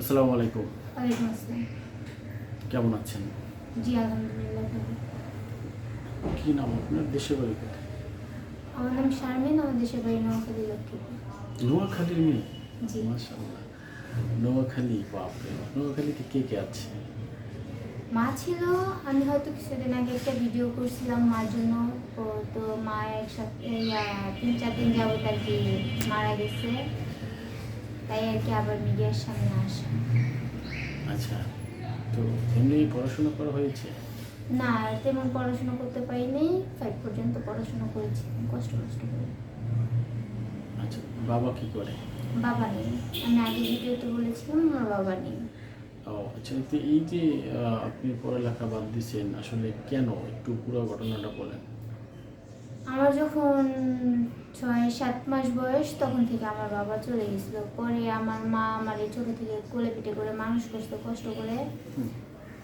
আসসালামু আলাইকুম। ওয়ালাইকুম আসসালাম। কেমন আছেন? জি আলহামদুলিল্লাহ কি নাম আপনার? দেশের বাড়ি কোথায়? আমার নাম শারমিন আমার দেশের বাড়ি নোয়াখালী লক্ষ্মীপুর। নোয়াখালীর মেয়ে? জি। মাশাআল্লাহ। নোয়াখালী বাপরে নোয়াখালীতে কে কে আছে? মা ছিল আমি হয়তো কিছুদিন আগে একটা ভিডিও করছিলাম মার জন্য। তো তো মা একসাথে তিন চার দিন যাবত আর কি মারা গেছে। তাই আর কি আবার মিডিয়ার সামনে আসা। আচ্ছা তো এমনি পড়াশোনা করা হয়েছে? না তেমন পড়াশোনা করতে পারিনি। ফাইভ পর্যন্ত পড়াশোনা করেছি কষ্ট কষ্ট করে। আচ্ছা বাবা কি করে? বাবা নেই। আমি আগে ভিডিওতে বলেছিলাম আমার বাবা নেই। ও আচ্ছা তো এই যে আপনি পড়ালেখা বাদ দিয়েছেন আসলে কেন? একটু পুরো ঘটনাটা বলেন। আমার যখন ছয় সাত মাস বয়স তখন থেকে আমার বাবা চলে গেছিল। পরে আমার মা আমার এই ছোটো থেকে কোলে পিঠে করে মানুষ করতে কষ্ট করে।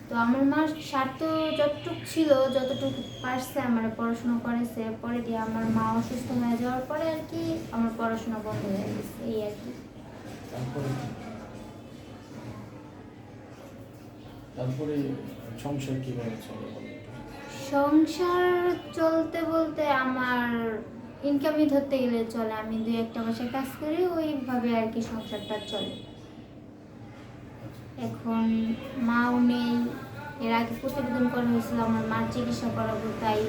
তো আমার মা স্বার্থ যতটুক ছিল যতটুকু পারছে আমার পড়াশোনা করেছে পরে দিয়ে আমার মা অসুস্থ হয়ে যাওয়ার পরে আর কি আমার পড়াশোনা বন্ধ হয়ে গেছে এই আর কি। তারপরে? সংসার কীভাবে চলে? সংসার চলতে বলতে আমার ইনকামই ধরতে গেলে চলে, আমি দুই একটা মাসে কাজ করি, ওইভাবে আর কি সংসারটা চলে। এখন মাও নেই, এর আগে প্রতিবেদন করা হয়েছিল, আমার মার চিকিৎসা করাবো তাই,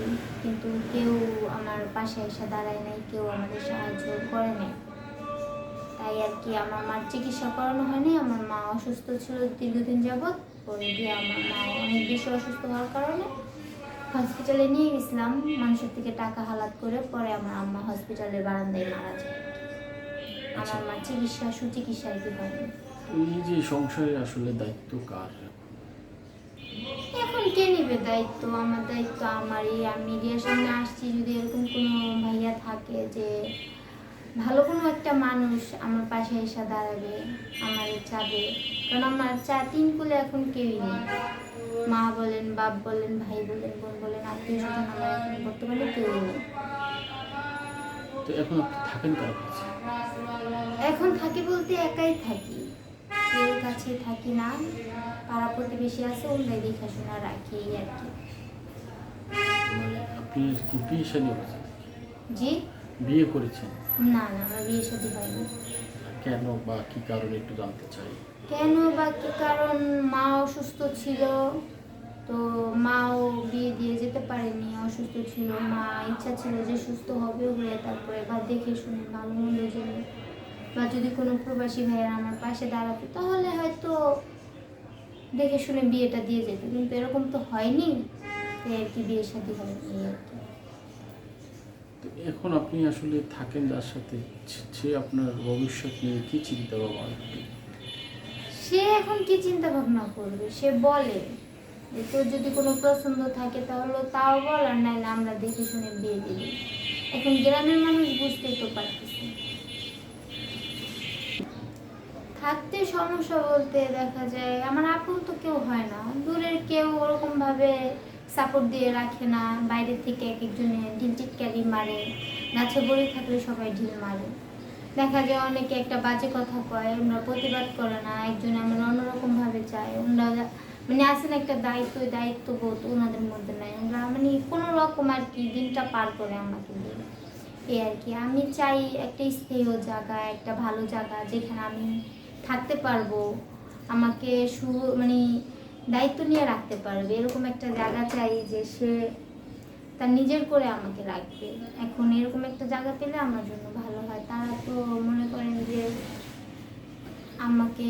কিন্তু কেউ আমার পাশে এসে দাঁড়ায় নাই, কেউ আমাদের সাহায্য করে নাই। তাই আর কি আমার মার চিকিৎসা করানো হয়নি, আমার মা অসুস্থ ছিল দীর্ঘদিন যাবৎ পরে দিয়ে আমার মা অনেক বেশি অসুস্থ হওয়ার কারণে হসপিটালে নিয়ে গেছিলাম। মানুষের থেকে টাকা হালাত করে পরে আমার আম্মা হসপিটালের বারান্দায় মারা যায়। আমার মা চিকিৎসা সুচিকিৎসা আর কি এই যে সংসারের আসলে দায়িত্ব কার? এখন কে নেবে দায়িত্ব? আমার দায়িত্ব আমারই। আমি মিডিয়ার সামনে আসছি যদি এরকম কোনো ভাইয়া থাকে যে ভালো কোনো একটা মানুষ আমার পাশে এসে দাঁড়াবে আমার চাবে কারণ আমার চা তিন কুলে এখন কেউই নেই। মা বলেন বাপ বলেন ভাই বলেন বোন বলেন আত্মীয় স্বজন আমার এখন বর্তমানে নেই। তো এখন থাকেন কার কাছে? এখন থাকি বলতে একাই থাকি। কেউ কাছে থাকি না। পাড়া প্রতিবেশী আছে ওনারাই দেখাশোনা রাখি আর কি। মানে আপনি কি বিয়ে শাদী হয়েছে জি? বিয়ে করেছেন? না না আমার বিয়ে শাদী হয়নি। কেন বা কি কারণে একটু জানতে চাই। কেন বা কি কারণ? মা অসুস্থ ছিল, তো মাও বিয়ে দিয়ে যেতে পারেনি, অসুস্থ ছিল। মা ইচ্ছা ছিল যে সুস্থ হবে হয়ে তারপরে বা দেখে শুনে ভালো মন্দ জন্য বা যদি কোনো প্রবাসী ভাইয়ের আমার পাশে দাঁড়াতো, তাহলে হয়তো দেখে শুনে বিয়েটা দিয়ে যেত। কিন্তু এরকম তো হয়নি আর কি বিয়ে শাদী হয়নি আর কি। এখন আপনি আসলে থাকেন যার সাথে, সে- আপনার ভবিষ্যৎ নিয়ে কি চিন্তা ভাবনা সে এখন কি চিন্তা ভাবনা করবে? সে বলে যে তোর যদি কোনো পছন্দ থাকে তাহলে তাও বল, আর নাইলে আমরা দেখে শুনে বিয়ে দিবি। এখন গ্রামের মানুষ বুঝতেই তো পারতেছে থাকতে সমস্যা বলতে দেখা যায়, আমার আপন তো কেউ হয় না। দূরের কেউ ওরকম ভাবে সাপোর্ট দিয়ে রাখে না, বাইরে থেকে এক একজনে ঢিল টিটকারি মারে, গাছে বড়ি থাকলে সবাই ঢিল মারে। দেখা যায় অনেকে একটা বাজে কথা কয় ওনারা প্রতিবাদ করে না, একজন এমন অন্যরকমভাবে চায়। ওনারা মানে আসেন একটা দায়িত্ব, ওই দায়িত্ববোধ ওনাদের মধ্যে নাই। ওনারা মানে কোনো রকম আর কি দিনটা পার করে আমাকে দিয়ে। এই আর কি। আমি চাই একটা স্থায়ী জায়গা একটা ভালো জায়গা যেখানে আমি থাকতে পারব। আমাকে সু মানে দায়িত্ব নিয়ে রাখতে পারবে। এরকম একটা জায়গা চাই যে সে তার নিজের করে আমাকে রাখবে। এখন এরকম একটা জায়গা পেলে আমার জন্য ভালো হয়। তারা তো মনে করেন যে আমাকে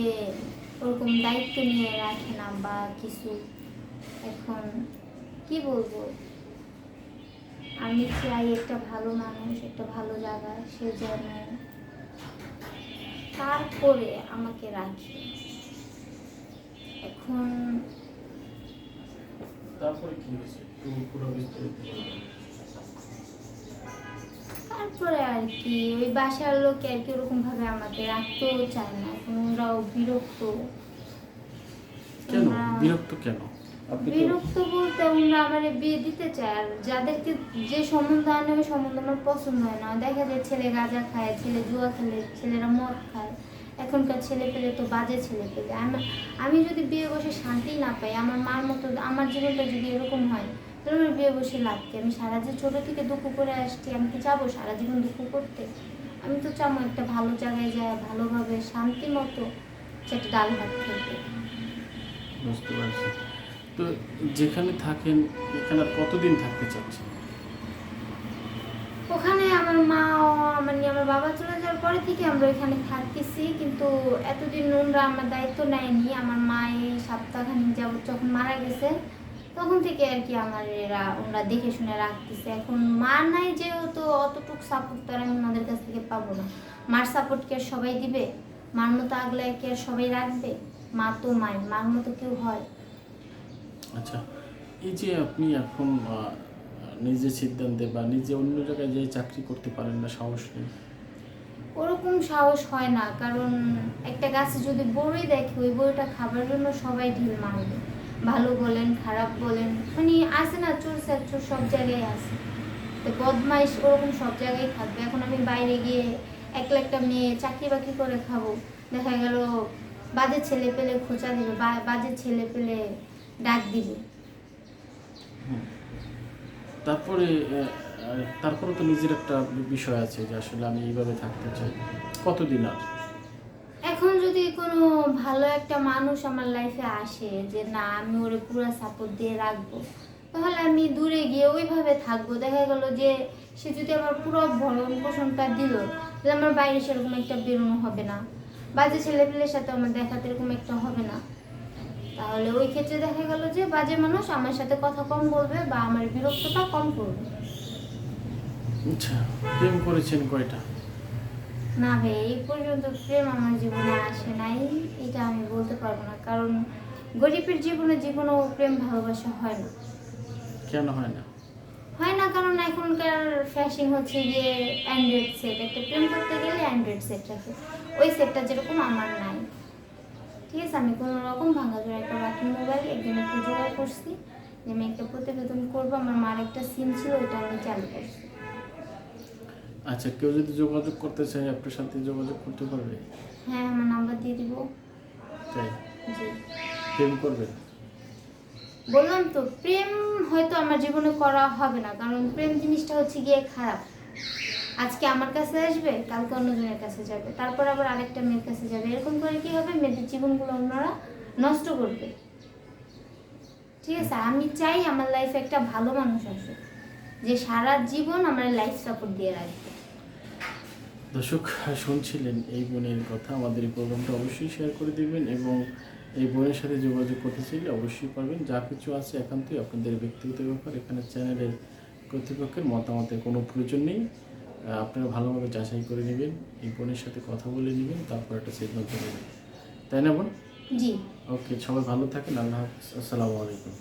ওরকম দায়িত্ব নিয়ে রাখে না বা কিছু। এখন কি বলব? আমি চাই একটা ভালো মানুষ, একটা ভালো জায়গা, সে যেন তারপরে আমাকে রাখে। তারপরে কি হয়েছে? পুরো বিস্তারিত তারপরে আর কি ওই বাসার লোক আর কি ওরকম ভাবে আমাকে রাখতেও চায় না। ওরাও বিরক্ত। কেন? বিরক্ত কেন? বিরক্ত বলতে ওরা আমার বিয়ে দিতে চায় আর যাদেরকে যে সম্বন্ধ আনে ওই সম্বন্ধ আমার পছন্দ হয় না। দেখা যায় ছেলে গাঁজা খায় ছেলে জুয়া খেলে ছেলেরা মদ খায়। এখনকার ছেলে পেলে তো বাজে ছেলে পেলে। আমি আমি যদি বিয়ে বসে শান্তি না পাই আমার মার মতো আমার জীবনটা যদি এরকম হয় তাহলে আমার বিয়ে বসে লাভ কি? আমি সারা যে ছোটো থেকে দুঃখ করে আসছি আমি কি যাব সারা জীবন দুঃখ করতে? আমি তো চাবো একটা ভালো জায়গায় যায় ভালোভাবে শান্তি মতো একটা ডাল ভাত খেতে। বুঝতে পারছি। তো যেখানে থাকেন, এখানে আর কতদিন থাকতে চাচ্ছেন? ওখানে আমার মা ও মানে আমার বাবা চলে যাওয়ার পরে থেকে আমরা ওইখানে থাকতেছি, কিন্তু এতদিন ওনরা আমার দায়িত্ব নেয়নি। আমার মা এই সপ্তাহখানিক যাবত যখন মারা গেছে, তখন থেকে আর কি আমার এরা ওনারা দেখে শুনে রাখতেছে। এখন মা নাই যেহেতু, অতটুকু সাপোর্ট তো আর আমি ওনাদের কাছ থেকে পাবো না। মার সাপোর্ট কি সবাই দিবে? মার মতো আগলায় কি সবাই রাখবে? মা তো মাই মার মতো কেউ হয়। আচ্ছা এই যে আপনি এখন নিজে সিদ্ধান্তে বা নিজে অন্য জায়গায় যে চাকরি করতে পারেন না, সাহস নেই? ওরকম সাহস হয় না, কারণ একটা গাছে যদি বড়ই দেখে, ওই বড়িটা খাবার জন্য সবাই ঢিল মারবে। ভালো বলেন, খারাপ বলেন মানে আছে না চোর চোর সব জায়গায় আছে। তো বদমাইশ ওরকম সব জায়গায় থাকবে। এখন আমি বাইরে গিয়ে একলা একটা মেয়ে চাকরি বাকরি করে খাব। দেখা গেল বাজে ছেলে পেলে খোঁচা দিবে বাজে ছেলে পেলে ডাক দিবে। তারপরে তারপরে তো নিজের একটা বিষয় আছে যে আসলে আমি এইভাবে থাকতে চাই। কতদিন আর? এখন যদি কোনো ভালো একটা মানুষ আমার লাইফে আসে যে না আমি ওরে পুরো সাপোর্ট দিয়ে রাখব তাহলে আমি দূরে গিয়ে ওইভাবে থাকব। দেখা গেল যে সে যদি আমার পুরো ভরণ পোষণটা দিল তাহলে আমার বাইরে সেরকম একটা বেরোনো হবে না। বাজে ছেলেপেলের সাথে আমার দেখা এরকম একটা হবে না। তাহলে ওই ক্ষেত্রে দেখা গেল যে বাজে মানুষ আমার সাথে কথা কম বলবে বা আমার বিরক্তটা কম করবে। আচ্ছা প্রেম করেছেন কয়টা? না ভাই এই পর্যন্ত প্রেম আমার জীবনে আসে নাই এটা আমি বলতে পারব না। কারণ গরিবের জীবনে জীবনেও প্রেম ভালোবাসা হয় না। কেন হয় না? হয় না কারণ এখনকার ফ্যাশন হচ্ছে গিয়ে অ্যান্ড্রয়েড সেট একটা প্রেম করতে গেলে অ্যান্ড্রয়েড সেট রাখে। ওই সেটটা যেরকম আমার নাই। ঠিক আছে আমি কোনো রকম ভাঙা ভাঙাচোরা একটা বাকি মোবাইল একদিন একটু জোগাড় করছি যে আমি একটা প্রতিবেদন করব। আমার মার একটা সিম ছিল ওইটা আমি চালু করছি। আচ্ছা কেউ যদি যোগাযোগ করতে চায় আপনার সাথে যোগাযোগ করতে পারবে? হ্যাঁ আমার নাম্বার দিয়ে দিব। তাই? জি। প্রেম করবেন বললাম তো প্রেম হয়তো আমার জীবনে করা হবে না কারণ প্রেম জিনিসটা হচ্ছে গিয়ে খারাপ। আজকে আমার কাছে আসবে, কালকে অন্যজনের কাছে যাবে। তারপর আবার আরেকটা মেয়ের কাছে যাবে। এরকম করে কি হবে? মেয়েদের জীবনগুলো ওনারা নষ্ট করবে। ঠিক আছে? আমি চাই আমার লাইফে একটা ভালো মানুষ আসুক, যে সারা জীবন আমার লাইফ সাপোর্ট দিয়ে রাখবে। দর্শক, শুনছিলেন এই বোনের কথা। আমাদের এই প্রোগ্রামটা অবশ্যই শেয়ার করে দিবেন এবং এই বোনের সাথে যোগাযোগ করতে চাইলে অবশ্যই পারবেন। যা কিছু আছে একান্তই আপনাদের ব্যক্তিগত ব্যাপার। এখানে চ্যানেলের কর্তৃপক্ষের মতামতের কোনো প্রয়োজন নেই। আপনারা ভালোভাবে যাচাই করে নেবেন এই বোনের সাথে কথা বলে নেবেন তারপর একটা সিদ্ধান্ত নেবেন। তাই না বোন? জি। ওকে সবাই ভালো থাকেন আল্লাহ হাফিজ আসসালামু আলাইকুম।